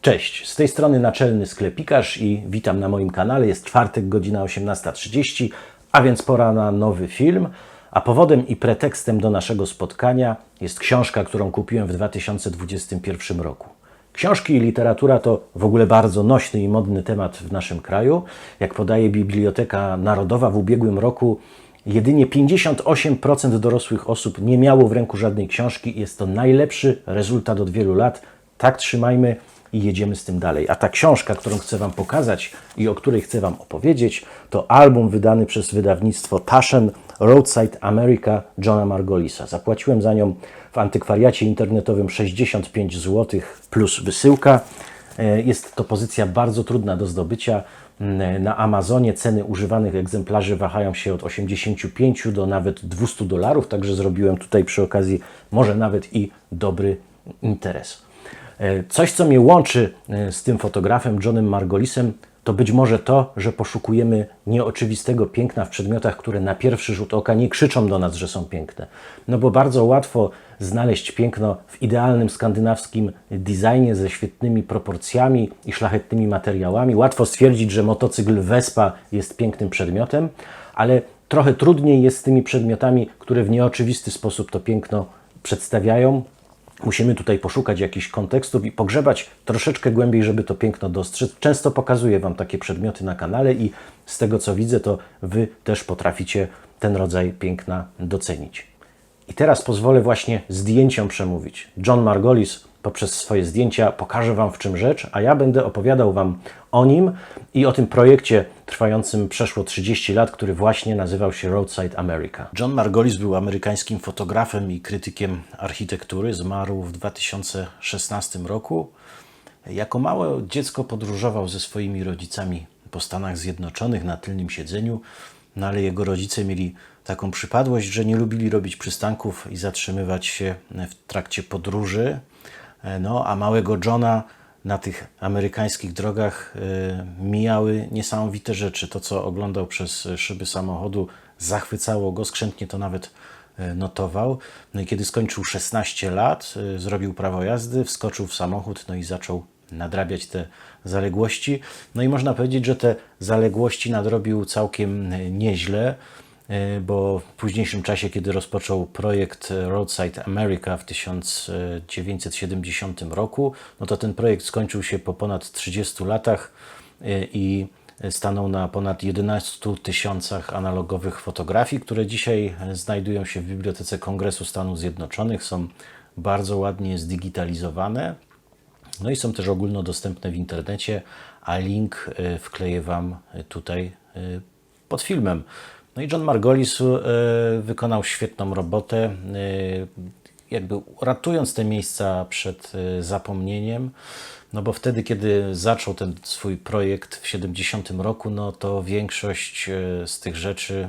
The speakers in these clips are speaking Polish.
Cześć, z tej strony naczelny sklepikarz i witam na moim kanale. Jest czwartek, godzina 18.30, a więc pora na nowy film. A powodem i pretekstem do naszego spotkania jest książka, którą kupiłem w 2021 roku. Książki i literatura to w ogóle bardzo nośny i modny temat w naszym kraju. Jak podaje Biblioteka Narodowa w ubiegłym roku, jedynie 58% dorosłych osób nie miało w ręku żadnej książki jest to najlepszy rezultat od wielu lat. Tak trzymajmy i jedziemy z tym dalej. A ta książka, którą chcę Wam pokazać i o której chcę Wam opowiedzieć, to album wydany przez wydawnictwo Taschen Roadside America Johna Margolisa. Zapłaciłem za nią w antykwariacie internetowym 65 zł plus wysyłka. E, Jest to pozycja bardzo trudna do zdobycia. Mm, Na Amazonie ceny używanych egzemplarzy wahają się od 85 do nawet 200 dolarów, także zrobiłem tutaj przy okazji może nawet i dobry interes. E, Coś, co mnie łączy e, z tym fotografem Johnem Margolisem, to być może to, że poszukujemy nieoczywistego piękna w przedmiotach, które na pierwszy rzut oka nie krzyczą do nas, że są piękne. No bo bardzo łatwo znaleźć piękno w idealnym skandynawskim designie ze świetnymi proporcjami i szlachetnymi materiałami. Łatwo stwierdzić, że motocykl Vespa jest pięknym przedmiotem, ale trochę trudniej jest z tymi przedmiotami, które w nieoczywisty sposób to piękno przedstawiają. Musimy tutaj poszukać jakichś kontekstów i pogrzebać troszeczkę głębiej, żeby to piękno dostrzec. Często pokazuję Wam takie przedmioty na kanale i z tego co widzę, to Wy też potraficie ten rodzaj piękna docenić. I teraz pozwolę właśnie zdjęciom przemówić. John Margolis poprzez swoje zdjęcia pokaże Wam w czym rzecz, a ja będę opowiadał Wam o nim i o tym projekcie trwającym przeszło 30 lat, który właśnie nazywał się Roadside America. John Margolis był amerykańskim fotografem i krytykiem architektury. Zmarł w 2016 roku. Jako małe dziecko podróżował ze swoimi rodzicami po Stanach Zjednoczonych na tylnym siedzeniu, no ale jego rodzice mieli taką przypadłość, że nie lubili robić przystanków i zatrzymywać się w trakcie podróży. No, a małego Johna na tych amerykańskich drogach e, mijały niesamowite rzeczy. To, co oglądał przez szyby samochodu, zachwycało go, skrzętnie to nawet e, notował. No i kiedy skończył 16 lat, e, zrobił prawo jazdy, wskoczył w samochód, no i zaczął nadrabiać te zaległości. No i można powiedzieć, że te zaległości nadrobił całkiem e, nieźle, e, bo w późniejszym czasie, kiedy rozpoczął projekt Roadside America w 1970 roku, no to ten projekt skończył się po ponad 30 latach e, i stanął na ponad 11 tysiącach analogowych fotografii, które dzisiaj znajdują się w Bibliotece Kongresu Stanów Zjednoczonych. Są bardzo ładnie zdigitalizowane. No i są też ogólnodostępne w internecie, a link e, wkleję Wam tutaj e, pod filmem. No i John Margolis e, wykonał świetną robotę, e, jakby ratując te miejsca przed e, zapomnieniem. No bo wtedy, kiedy zaczął ten swój projekt w 70 roku, no to większość z tych rzeczy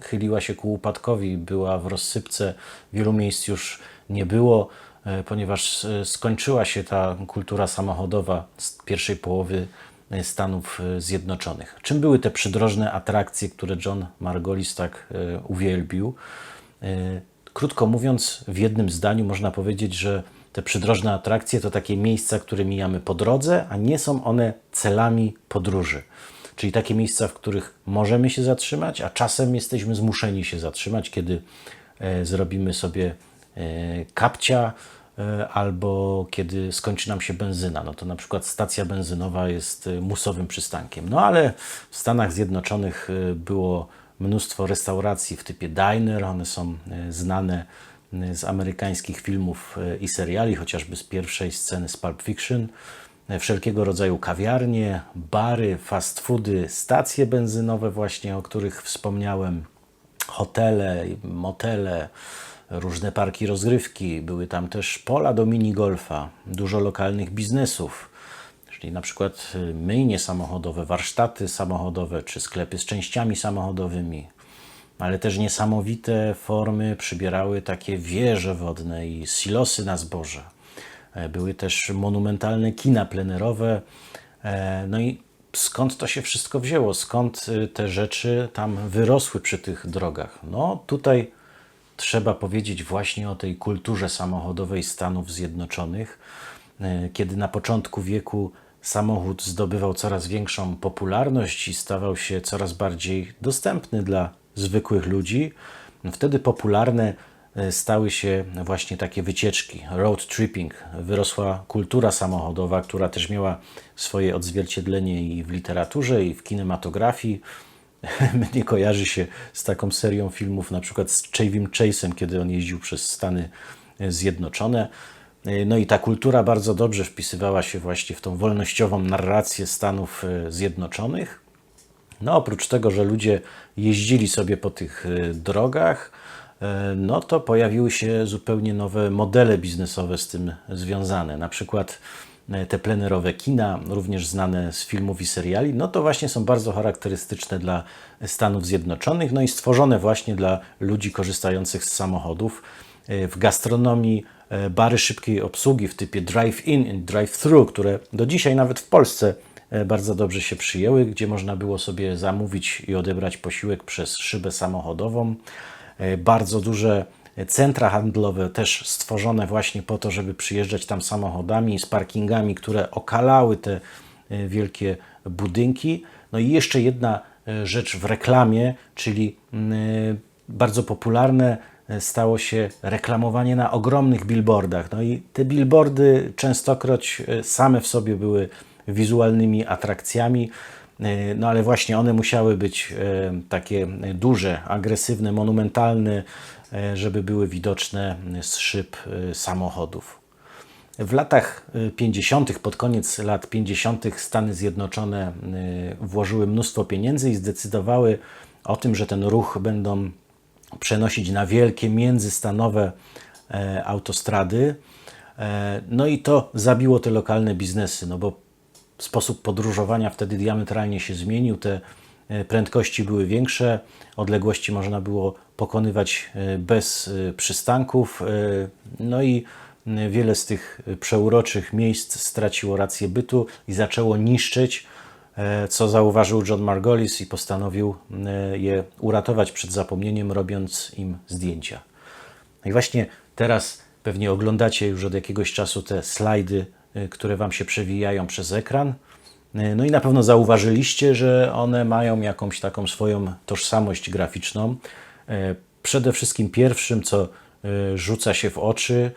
chyliła się ku upadkowi, była w rozsypce, wielu miejsc już nie było, ponieważ skończyła się ta kultura samochodowa z pierwszej połowy Stanów e, Zjednoczonych. Czym były te przydrożne atrakcje, które John Margolis tak e, uwielbił? E, Krótko mówiąc, w jednym zdaniu można powiedzieć, że te przydrożne atrakcje to takie miejsca, które mijamy po drodze, a nie są one celami podróży. Czyli takie miejsca, w których możemy się zatrzymać, a czasem jesteśmy zmuszeni się zatrzymać, kiedy e, zrobimy sobie e, kapcia e, albo kiedy skończy nam się benzyna. No to na przykład stacja benzynowa jest e, musowym przystankiem. No ale w Stanach Zjednoczonych e, było mnóstwo restauracji w typie diner. One są e, znane e, z amerykańskich filmów e, i seriali, chociażby z pierwszej sceny z Pulp Fiction. E, Wszelkiego rodzaju kawiarnie, bary, fast foody, stacje benzynowe właśnie, o których wspomniałem, hotele, motele, różne parki rozgrywki. Były tam też pola do minigolfa, dużo lokalnych biznesów, czyli na przykład y, myjnie samochodowe, warsztaty samochodowe czy sklepy z częściami samochodowymi. Ale też niesamowite formy przybierały takie wieże wodne i silosy na zboże. E, Były też monumentalne kina plenerowe. E, No i skąd to się wszystko wzięło? Skąd y, te rzeczy tam wyrosły przy tych drogach? No tutaj trzeba powiedzieć właśnie o tej kulturze samochodowej Stanów Zjednoczonych. e, kiedy na początku wieku samochód zdobywał coraz większą popularność i stawał się coraz bardziej dostępny dla zwykłych ludzi, wtedy popularne e, stały się właśnie takie wycieczki, road tripping. Wyrosła kultura samochodowa, która też miała swoje odzwierciedlenie i w literaturze, i w kinematografii. Mnie kojarzy się z taką serią filmów, na przykład z Chavim Chase'em, kiedy on jeździł przez Stany Zjednoczone. No i ta kultura bardzo dobrze wpisywała się właśnie w tą wolnościową narrację Stanów Zjednoczonych. No oprócz tego, że ludzie jeździli sobie po tych e, drogach, e, no to pojawiły się zupełnie nowe modele biznesowe z tym związane. Na przykład e, te plenerowe kina, również znane z filmów i seriali, no to właśnie są bardzo charakterystyczne dla Stanów Zjednoczonych, no i stworzone właśnie dla ludzi korzystających z samochodów. W gastronomii bary szybkiej obsługi w typie drive-in i drive-thru, które do dzisiaj nawet w Polsce E, bardzo dobrze się przyjęły, gdzie można było sobie zamówić i odebrać posiłek przez szybę samochodową. E, bardzo duże centra handlowe też stworzone właśnie po to, żeby przyjeżdżać tam samochodami z parkingami, które okalały te e, wielkie budynki. No i jeszcze jedna rzecz w reklamie, czyli mm, bardzo popularne stało się reklamowanie na ogromnych billboardach. No i te billboardy częstokroć same w sobie były wizualnymi atrakcjami. E, no ale właśnie one musiały być e, takie duże, agresywne, monumentalne, e, żeby były widoczne z szyb samochodów. W latach 50., pod koniec lat 50., Stany Zjednoczone włożyły mnóstwo pieniędzy i zdecydowały o tym, że ten ruch będą przenosić na wielkie międzystanowe autostrady. No i to zabiło te lokalne biznesy, no bo sposób podróżowania wtedy diametralnie się zmienił. Te e, prędkości były większe, odległości można było pokonywać e, bez e, przystanków. No i wiele z tych przeuroczych miejsc straciło rację bytu i zaczęło niszczyć, co zauważył John Margolis i postanowił je uratować przed zapomnieniem, robiąc im zdjęcia. No i właśnie teraz pewnie oglądacie już od jakiegoś czasu te slajdy które Wam się przewijają przez ekran. Y, no i na pewno zauważyliście, że one mają jakąś taką swoją tożsamość graficzną. Y, przede wszystkim pierwszym, co rzuca się w oczy,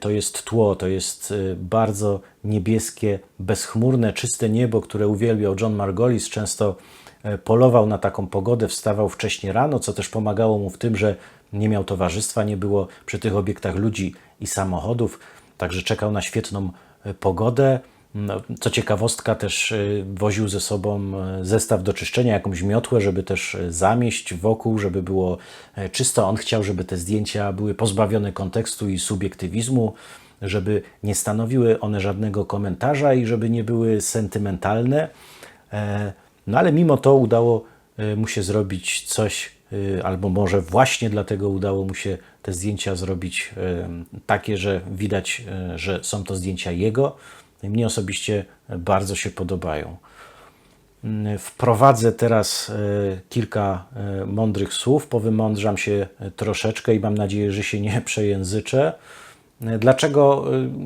to jest tło, to jest bardzo niebieskie, bezchmurne, czyste niebo, które uwielbiał John Margolis. Często polował na taką pogodę, wstawał wcześnie rano, co też pomagało mu w tym, że nie miał towarzystwa, nie było przy tych obiektach ludzi i samochodów, także czekał na świetną pogodę. No, co ciekawostka, też y, woził ze sobą y, zestaw do czyszczenia, jakąś miotłę, żeby też y, zamieść wokół, żeby było czysto. On chciał, żeby te zdjęcia były pozbawione kontekstu i subiektywizmu, żeby nie stanowiły one żadnego komentarza i żeby nie były sentymentalne. E, no ale mimo to udało mu się zrobić coś, albo może właśnie dlatego udało mu się te zdjęcia zrobić takie, że widać, e, że są to zdjęcia jego. Mnie osobiście bardzo się podobają. Wprowadzę teraz kilka mądrych słów, powymądrzam się troszeczkę i mam nadzieję, że się nie przejęzyczę. Dlaczego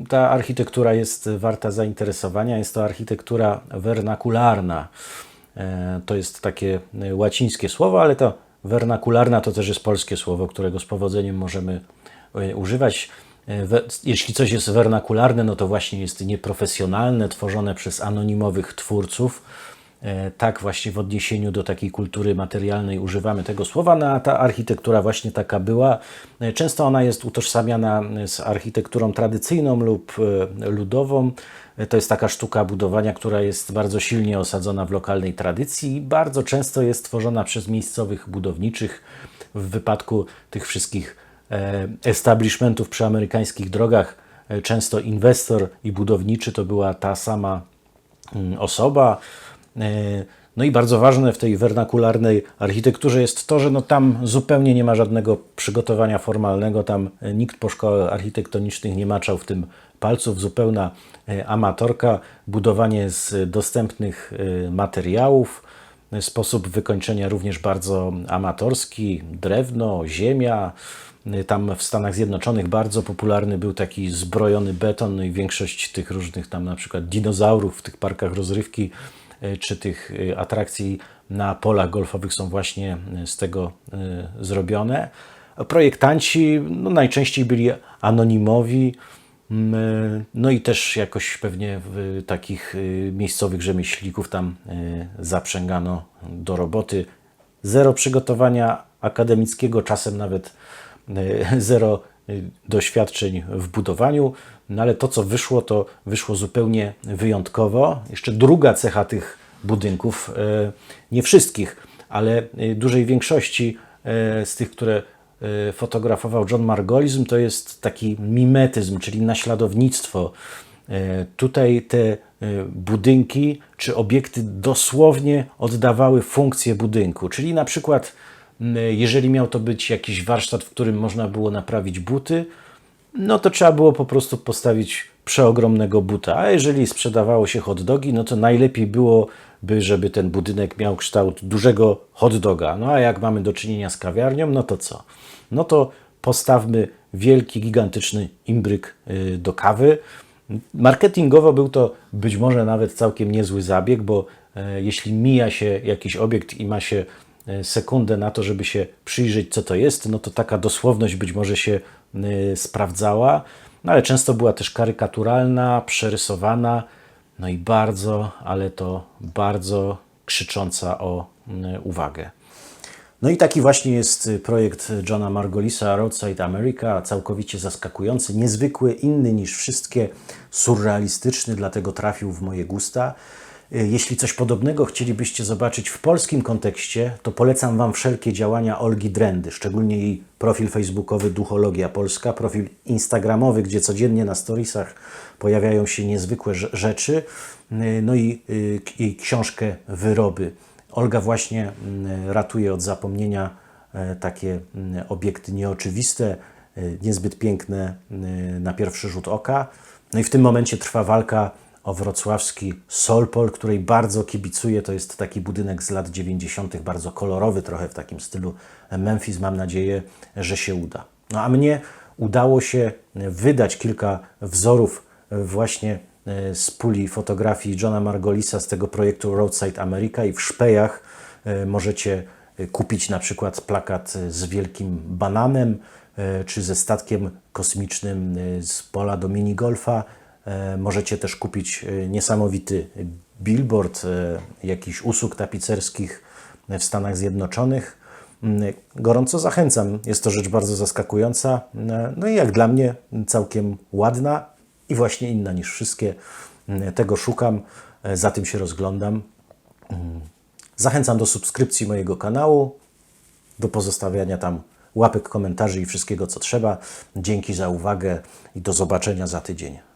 ta architektura jest warta zainteresowania? Jest to architektura wernakularna. To jest takie łacińskie słowo, ale to Wernakularna to też jest polskie słowo, którego z powodzeniem możemy e, używać. E, jeśli coś jest wernakularne, no to właśnie jest nieprofesjonalne, tworzone przez anonimowych twórców. E, tak właśnie w odniesieniu do takiej kultury materialnej używamy tego słowa, no a ta architektura właśnie taka była. Często ona jest utożsamiana z architekturą tradycyjną lub ludową. To jest taka sztuka budowania, która jest bardzo silnie osadzona w lokalnej tradycji i bardzo często jest tworzona przez miejscowych budowniczych. W wypadku tych wszystkich e, establishmentów przy amerykańskich drogach, e, często inwestor i budowniczy to była ta sama mm, osoba. E, no i bardzo ważne w tej wernakularnej architekturze jest to, że no tam zupełnie nie ma żadnego przygotowania formalnego, tam nikt po szkołach architektonicznych nie maczał w tym palców, zupełna e, amatorka, budowanie z dostępnych e, materiałów. sposób wykończenia również bardzo amatorski, drewno, ziemia. Tam w Stanach Zjednoczonych bardzo popularny był taki zbrojony beton, no i większość tych różnych tam na przykład dinozaurów w tych parkach rozrywki e, czy tych e, atrakcji na polach golfowych są właśnie e, z tego zrobione. Projektanci no, najczęściej byli anonimowi, mm, no i też jakoś pewnie takich miejscowych rzemieślników tam zaprzęgano do roboty. Zero przygotowania akademickiego, czasem nawet E, zero e, doświadczeń w budowaniu, no ale to, co wyszło, to wyszło zupełnie wyjątkowo. Jeszcze druga cecha tych budynków, e, nie wszystkich, ale dużej większości z tych, które fotografował John Margolism, to jest taki mimetyzm, czyli naśladownictwo. Tutaj te budynki czy obiekty dosłownie oddawały funkcję budynku, czyli na przykład jeżeli miał to być jakiś warsztat, w którym można było naprawić buty, no to trzeba było po prostu postawić przeogromnego buta. A jeżeli sprzedawało się hot dogi, no to najlepiej byłoby, żeby ten budynek miał kształt dużego hot doga. No a jak mamy do czynienia z kawiarnią, no to co? No to postawmy wielki, gigantyczny imbryk y, do kawy. Marketingowo był to być może nawet całkiem niezły zabieg, bo e, jeśli mija się jakiś obiekt i ma się sekundę na to, żeby się przyjrzeć, co to jest, no to taka dosłowność być może się e, sprawdzała, no ale często była też karykaturalna, przerysowana, no i bardzo, ale to bardzo krzycząca o uwagę. No i taki właśnie jest projekt Johna Margolisa Roadside America, całkowicie zaskakujący, niezwykły, inny niż wszystkie, surrealistyczny, dlatego trafił w moje gusta. Y, jeśli coś podobnego chcielibyście zobaczyć w polskim kontekście, to polecam Wam wszelkie działania Olgi Drendy, szczególnie jej profil facebookowy Duchologia Polska, profil instagramowy, gdzie codziennie na storiesach pojawiają się niezwykłe rzeczy, y, no i y, jej książkę Wyroby. Olga właśnie ratuje od zapomnienia takie obiekty nieoczywiste, niezbyt piękne na pierwszy rzut oka. No i w tym momencie trwa walka o wrocławski Solpol, której bardzo kibicuję. To jest taki budynek z lat 90., bardzo kolorowy, trochę w takim stylu Memphis. Mam nadzieję, że się uda. No a mnie udało się wydać kilka wzorów właśnie e, z puli fotografii Johna Margolisa z tego projektu Roadside America i w szpejach e, możecie e, kupić na przykład plakat z wielkim bananem, czy ze statkiem kosmicznym z pola do minigolfa, możecie też kupić e, niesamowity billboard e, jakichś usług tapicerskich w Stanach Zjednoczonych. Mm, gorąco zachęcam. Jest to rzecz bardzo zaskakująca. No i jak dla mnie całkiem ładna i właśnie inna niż wszystkie. Mm, tego szukam, za tym się rozglądam. Mm, zachęcam do subskrypcji mojego kanału, do pozostawiania tam łapek, komentarzy i wszystkiego co trzeba. Dzięki za uwagę i do zobaczenia za tydzień.